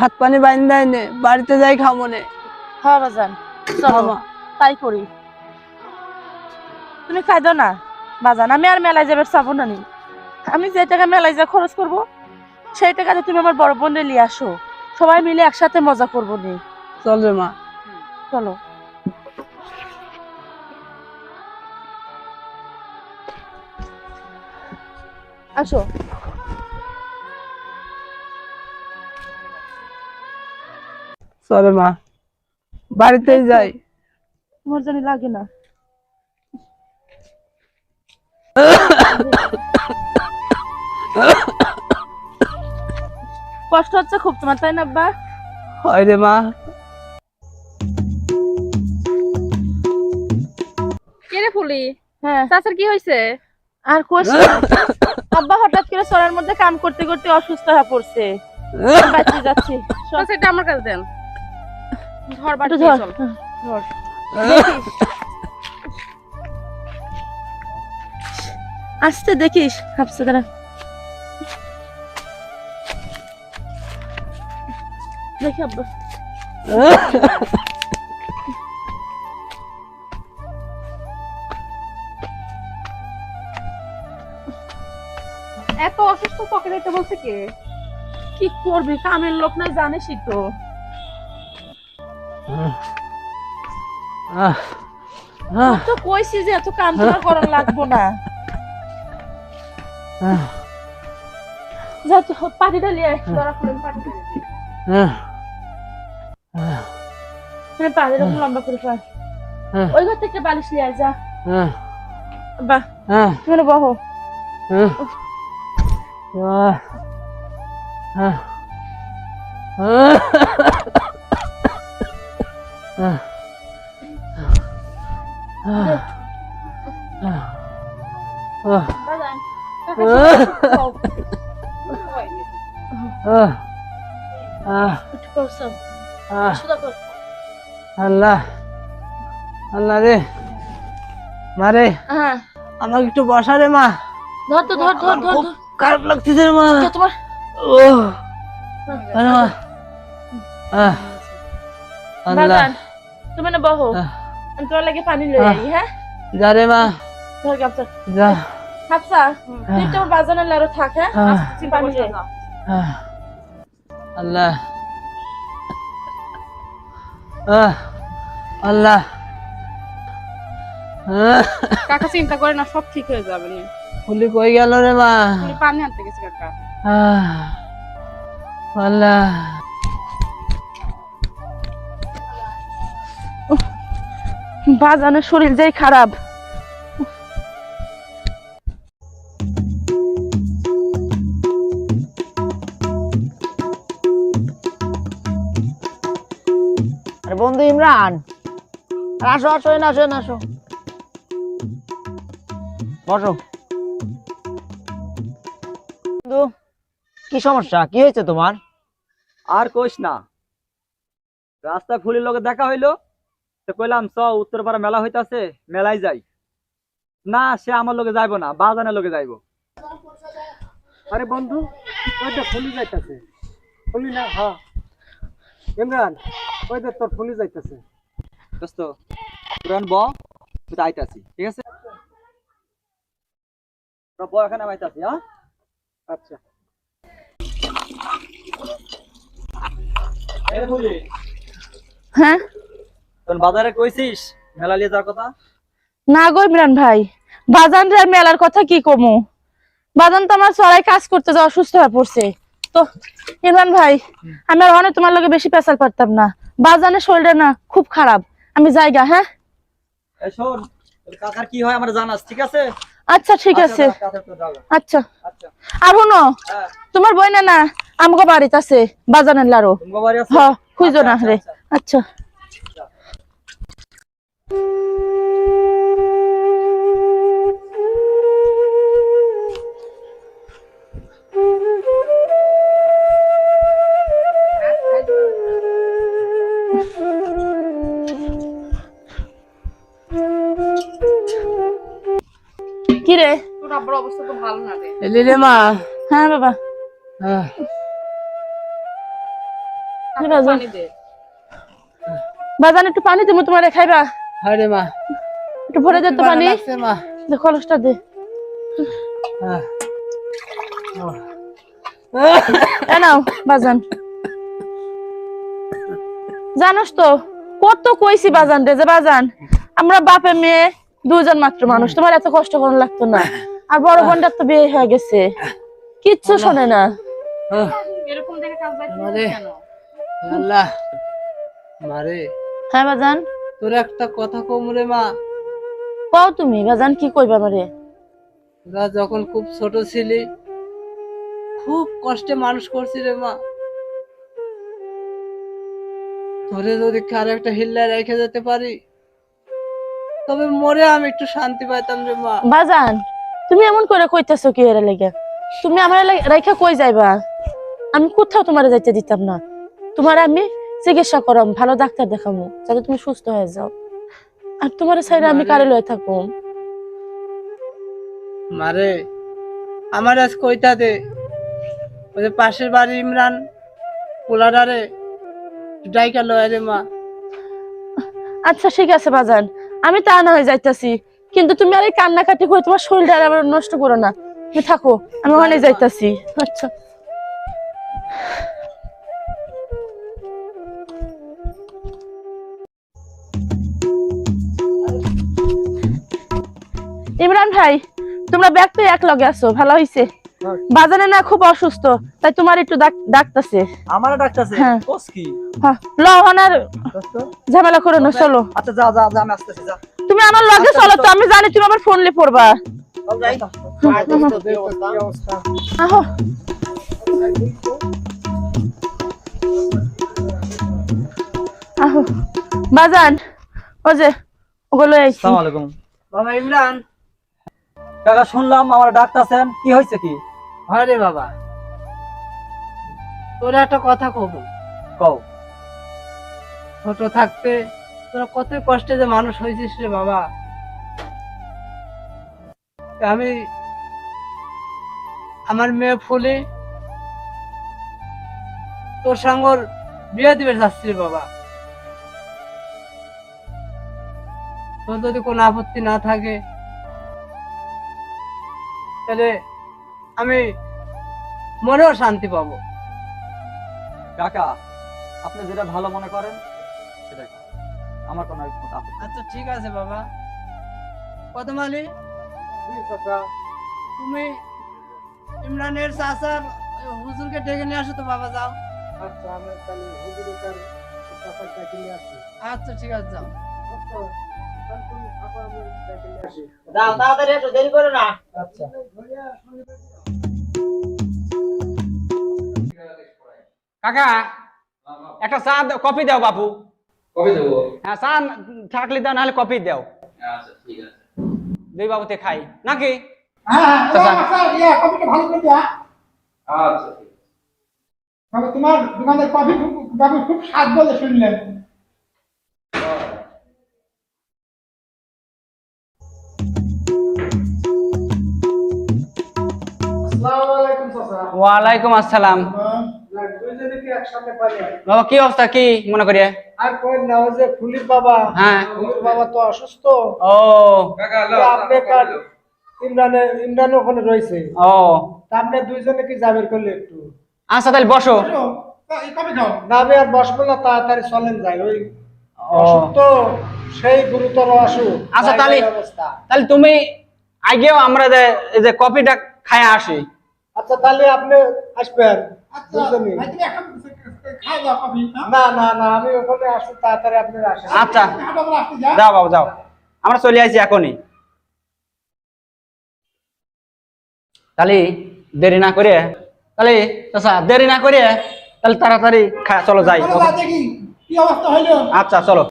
ভাত পানি বাইন দেয় নে বাড়িতে যাই খামো নে। হ্যাঁ বাজান চলো। তাই করি। তুমি খাই দাও না বাজান আমি আর মেলায় যাবে চাবো না নি। আমি যে টাকা মেলায় যা খরচ করব সেই টাকাতে তুমি আমার বড় বোন নিয়ে আসো। সবাই মিলে একসাথে মজা করব নি। চল রে মা। চলো। আসো। চল মা। বাড়িতেই যাই। তোমার জানি লাগে না। কষ্ট হচ্ছে খুব তোমার তাই না আব্বা? হয় রে মা। কে রে ফুলি? হ্যাঁ। চাচার কি হয়েছে? আর কোশ আব্বা হঠাৎ করে সরার মধ্যে কাম করতে করতে অসুস্থ হয়ে পড়ছে। যাচ্ছি। চল, আমার কাছে দেন। ধর বাড়ি ধর ধর। আসতে দেখিস হাফসে দাঁড়া। দেখি আব্বা। এত অসুস্থ দেখতে বলছে কে? কি করবি? কামের লোক না জানিসই তো। তো কইছি যে এত কাম তোমার করার লাগবো না। যা তো লিয়ে আয়, ধরা আহ, মানে পাড়ের এরকম লম্বা করে হ্যাঁ। ওই ঘর থেকে বালিশ নিয়ে যা। বাহ। তুমি বহো আহ, আহ, আল্লাহ। আল্লাহ রে মারে আমাকে একটু বসা রে মা ধর তো ধর ধর রে মা তোমার ও আল্লাহ তুমি না বহো আমি তোমার লাগে পানি লই। আই হ্যাঁ যা রে মা। ধর গামছা যা। হাফসা তুই তোমার বাজানের লারো থাক হ্যাঁ পানি লে আহ, আল্লাহ। আহ, আল্লাহ। কাকা চিন্তা করে না সব ঠিক হয়ে যাবে ফুলি কই গেল রে মা। পানি আনতে গেছে কাকা। আল্লাহ। বাজানের শরীর যেই খারাপ। বন্ধু ইমরান আসো আসো এনে আসো এনে আসো। বসো। বন্ধু কি সমস্যা? কি হয়েছে তোমার? আর কইস না। রাস্তা ফুলির লোকে দেখা হইল তো কইলাম চ উত্তরপাড়া মেলা হইতাছে মেলায় যাই। না সে আমার লগে যাইবো না বাজানের লগে যাইবো। আরে বন্ধু ফুলি যাইতেছে। ফুলি না হ্যাঁ ইমরান ওই তো তোর ফুলি যাইতেছে। দোস্ত পুরান ব আইতাছি ঠিক আছে? তোরা ব এখানে আইতাছি হ্যাঁ? আচ্ছা। এই ফুলি হ্যাঁ? বাজারে কইছিস? মেলা যাওয়ার কথা? না গো ইমরান ভাই বাজান রে মেলার কথা কি কমু? বাজান তো আমার কাজ করতে যা অসুস্থ হয়ে পড়ছে। তো ইমরান ভাই আমি আর অনেক তোমার লগে বেশি পেশাল পারতাম না। বাজানের শরীরটা না খুব খারাপ। আমি যাইগা হ্যাঁ? শোন কাকার কি হয় আমার জানাস ঠিক আছে? আচ্ছা ঠিক আছে। আচ্ছা, যাও। আচ্ছা। আচ্ছা। আর শুনো হ্যাঁ। তোমার বই না না আমগো বাড়িতে আছে বাজানের লারো আছে? খুঁজো না আচ্ছা, রে। আচ্ছা, আব্বার অবস্থা তো ভালো না রে। এলি রে মা। হ্যাঁ বাবা। পানি দে। বাজান একটু পানি তুমি তোমার খাইবা হ্যাঁ রে মা। একটু ভরে দে তো পানি। লাগছে মা। দে কলসটা দে। আহ, এ নাও বাজান। জানোস তো কত কইছি বাজান রে যে বাজান আমরা বাপে মেয়ে দুজন মাত্র মানুষ তোমার এত কষ্ট করার লাগতো না। আর বড় বোনটার তো বিয়ে হয়ে গেছে। কিচ্ছু শোনে না। আল্লাহ। মারে। হ্যাঁ বাজান। তোর একটা কথা কম রে মা। কও তুমি বাজান কি কইবা তোরা যখন খুব ছোট ছিলি খুব কষ্টে মানুষ করছি রে মা। তোরে যদি কারও একটা হিল্লায় রেখে যেতে পারি তবে মরে আমি একটু শান্তি পাইতাম রে মা। বাজান তুমি এমন করে কইতেছো কি এর লেগে? তুমি আমার রেখা কই যাইবা? আমি কোথাও তোমার যাইতে দিতাম না। তোমার আমি চিকিৎসা করাম ভালো ডাক্তার দেখামু যাতে তুমি সুস্থ হয়ে যাও। আর তোমার সাইডে আমি কারে লয়ে থাকুম মারে আমার আজ কইতা দে ওই যে পাশের বাড়ি ইমরান পোলাডারে ডাইকা লয় রে মা। আচ্ছা ঠিক আছে বাজান। আমি তা না হয়ে যাইতাছি। কিন্তু তুমি আর এই কান্নাকাটি করে তোমার শরীরটা আবার নষ্ট করো না। তুমি থাকো আমি ওখানে যাইতাছি। আচ্ছা। ইমরান ভাই তোমরা ব্যাগ তো এক লগে আছো ভালো হইছে? বাজারে না খুব অসুস্থ তাই তোমার একটু ডাক- ডাকতাছে। আমার ডাকতেছে? হ্যাঁ। কোস কি? হ্যাঁ, লও হনার ঝামেলা করো না চলো। আচ্ছা যা যা আমি আসতেছি যা তুমি আমার লগে চলো তো আমি জানি তুমি আমার ফোন লে পড়বা। বাজান ও যে ওগুলো আসসালামু আলাইকুম। বাবা ইমরান। কাকা শুনলাম আমার ডাকতেছেন। কি হয়েছে কি? হয় রে বাবা। তোর একটা কথা কব। কও। ছোট থাকতে তোরা কত কষ্টে যে মানুষ হয়েছিস রে বাবা আমি আমার মেয়ে ফুলে, তোর সঙ্গর বিয়ে দিবে যাচ্ছি বাবা তোর যদি কোনো আপত্তি না থাকে, তাহলে আমি মনেও শান্তি পাবো কাকা, আপনি যেটা ভালো মনে করুন। আমার কোনো। আচ্ছা ঠিক আছে বাবা। কত মালি তুমি ইমরানের চাচার হুজুরকে ডেকে নিয়ে আসো তো বাবা যাও। আচ্ছা আমি তাহলে হুজুরের আসি। আচ্ছা ঠিক আছে যাও। আচ্ছা। দাও তাড়াতাড়ি দেরি করো না। আচ্ছা। কাকা একটা চা দাও কফি দাও বাপু। কবে দেবো? হ্যাঁ চা থাকলে দাও নাহলে কফি দাও। আচ্ছা ঠিক আছে। দুই বাবুতে খাই। নাকি? আচ্ছা ঠিক আছে। তবে তোমার দোকানের কফি খুব খুব স্বাদ বলে শুনলেন। আসসালামু আলাইকুম চাচা। ওয়ালাইকুম আসসালাম। বাবা কি অবস্থা? কি মনে করিয়ে? আর কই না যে ফুলির বাবা। হ্যাঁ। ফুলির বাবা তো অসুস্থ। ও। আপনি কার ইমরানে ইমরান ওখানে রয়েছে। ও। আপনি দুইজনে কি যাবেন করলে একটু? আচ্ছা তাহলে বসো। না আমি আর বসবো না তাড়াতাড়ি চলেন যাই। ওই অসুখ তো সেই গুরুতর অসুখ। আচ্ছা, তাহলে- অবস্থা। তাহলে তুমি আগেও আমরা যে এই যে কফিটা খাই আসি। আচ্ছা তাহলে আপনি আসবেন। আচ্ছা? না? না? না আমি ওখানে আসব তাড়াতাড়ি আপনি আসেন। আচ্ছা। যাও। বাবু যাও। আমরা চলে আসছি এখনই। তাহলে দেরি না করে তাহলে চাচা দেরি না করে তাহলে তাড়াতাড়ি খা চলো যাই। আচ্ছা চলো।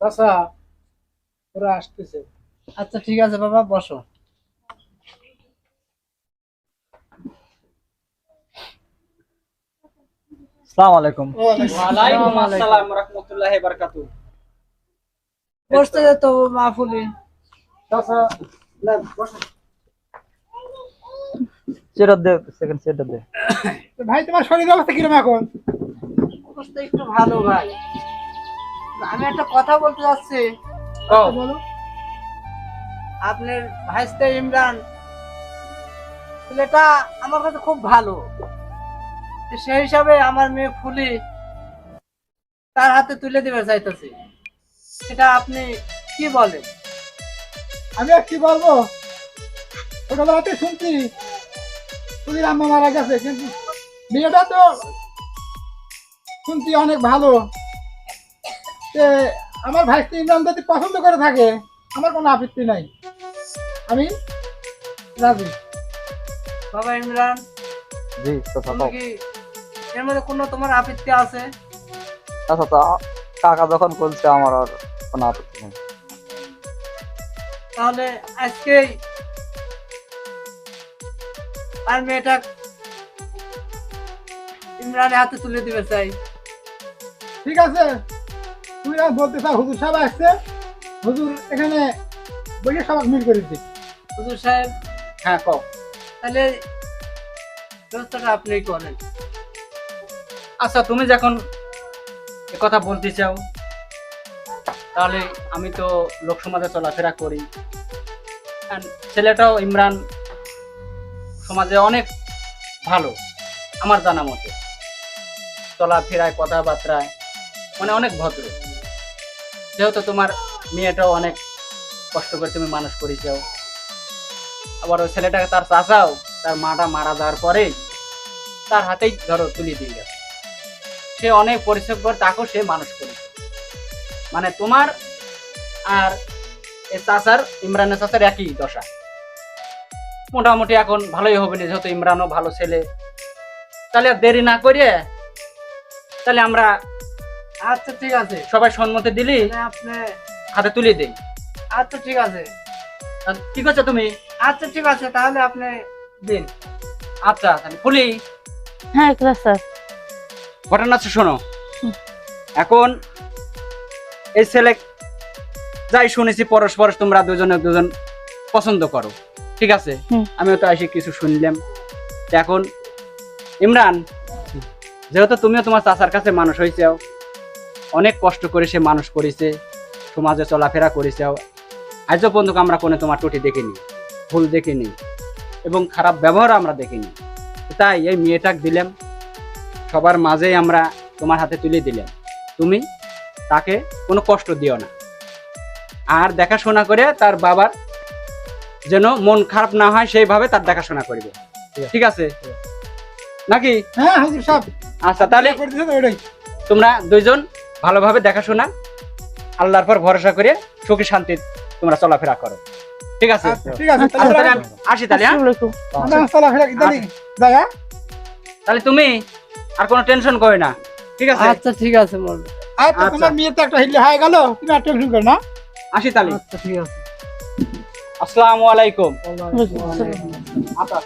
আচ্ছা ওরা আসতেছে। আচ্ছা ঠিক আছে বাবা বসো। আসসালামু আলাইকুম। ওয়ালাইকুম আসসালাম রাহমাতুল্লাহি বারাকাতুহু। বসতে আচ্ছা না বসো। সেটা দে সেকেন্ড সেটা দে। তো ভাই তোমার শরীরের অবস্থা কীরকম এখন? অবস্থা একটু ভালো ভাই। আমি একটা কথা বলতে চাচ্ছি বলো। আপনার ভাইস্তে ইমরান ছেলেটা আমার কাছে খুব ভালো। সেই হিসাবে আমার মেয়ে ফুলি তার হাতে তুলে দিবে চাইতেছি। সেটা আপনি কি বলেন? আমি আর কি বলব? ছোটবেলাতে শুনছি তুলির আম্মা মারা গেছে কিন্তু মেয়েটা তো শুনছি অনেক ভালো। তে আমার ভাইস্তি ইমরান যদি পছন্দ করে থাকে আমার কোনো আপত্তি নাই। আমি রাজি। বাবা ইমরান জি চাচা কি এর মধ্যে কোনো তোমার আপত্তি আছে? চাচা কাকা যখন বলছে আমার আর কোনো আপত্তি নেই। তাহলে আজকেই আর মেয়েটা ইমরানের হাতে তুলে দিবে চাই। ঠিক আছে। তুমি আর বলতে চাও হুজুর সাহেব আসছে? হুজুর এখানে বইয়ে সবাই মিল করে দিচ্ছে। হুজুর সাহেব? হ্যাঁ কও। তাহলে ব্যবস্থাটা আপনি করেন। আচ্ছা তুমি যখন কথা বলতে চাও তাহলে আমি তো লোক সমাজে চলাফেরা করি। ছেলেটাও ইমরান সমাজে অনেক ভালো আমার জানা মতে। চলাফেরায় কথাবার্তায় মানে অনেক ভদ্র। যেহেতু তোমার মেয়েটাও অনেক কষ্ট করে তুমি মানুষ করেছ, আবার ওই ছেলেটাকে তার চাচাও তার মাটা মারা যাওয়ার পরে তার হাতেই ধরো তুলে দিয়ে গেছে। সে অনেক পরিশ্রম করে তাকেও সে মানুষ করেছে। মানে তোমার আর এ চাচার, ইমরানের চাচার একই দশা। মোটামুটি এখন ভালোই হবে না, যেহেতু ইমরানও ভালো ছেলে। তাহলে দেরি না করিয়ে তাহলে আমরা আচ্ছা ঠিক আছে। সবাই সম্মতি দিলি? আপনি হাতে তুলে দিই আচ্ছা ঠিক আছে। আর কি করছ তুমি? আচ্ছা ঠিক আছে তাহলে আপনি দিন। আচ্ছা তাহলে ফুলি হ্যাঁ স্যার। ঘটনা হচ্ছে শোনো। এখন এই ছেলে যাই শুনেছি পরশ পরশ তোমরা দুজনে দুজন পছন্দ করো। ঠিক আছে। আমিও তো এসে কিছু শুনলাম। এখন ইমরান যেহেতু তুমিও তোমার চাচার কাছে মানুষ হয়েছে অনেক কষ্ট করে সে মানুষ করেছে সমাজে চলাফেরা করেছে। আজও পর্যন্ত আমরা কোনো তোমার টুটি দেখিনি ভুল দেখিনি এবং খারাপ ব্যবহার আমরা দেখিনি। তাই এই মেয়েটাক দিলাম সবার মাঝেই আমরা তোমার হাতে তুলে দিলাম। তুমি তাকে কোনো কষ্ট দিও না। আর দেখাশোনা করে তার বাবার যেন মন খারাপ না হয় সেইভাবে তার দেখাশোনা করবে। ঠিক আছে? নাকি? হ্যাঁ হুজুর সাহেব আচ্ছা তাহলে তোমরা দুইজন ভালোভাবে দেখাশোনা আল্লাহর পর ভরসা করে সুখী শান্তি তোমরা চলাফেরা করো। ঠিক আছে? আচ্ছা, ঠিক আছে আচ্ছা, আসি তাহলে হ্যাঁ? যাই হ্যাঁ? তাহলে তুমি আর কোনো টেনশন করো না ঠিক আছে? আচ্ছা ঠিক আছে মোর আচ্ছা আচ্ছা। তোমার মেয়ে তো একটা হয়ে গেল তুমি আর টেনশন করো না। আসি তাহলে। আচ্ছা ঠিক আছে। আসসালামু আলাইকুম। আচ্ছা